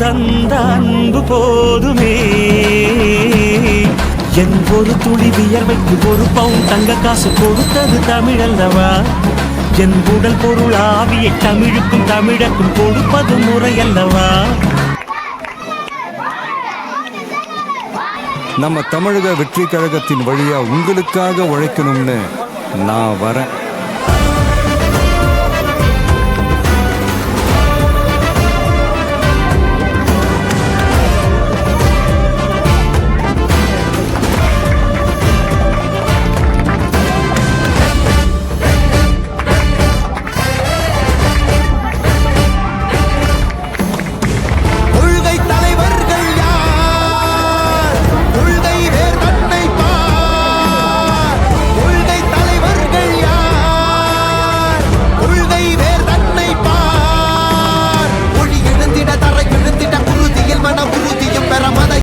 தந்த அன்பு போதுமே. என் ஒரு துளி வியர்வைக்கு ஒரு பவுன் தங்க காசு கொடுத்தது தமிழ் அல்லவா என் உடல் பொருள் ஆவியை தமிழுக்கும் தமிழக்கும் கொடுப்பது முறை அல்லவா நம்ம தமிழக வெற்றி கழகத்தின் வழியா உங்களுக்காக உழைக்கணும்னு நான் வரேன்.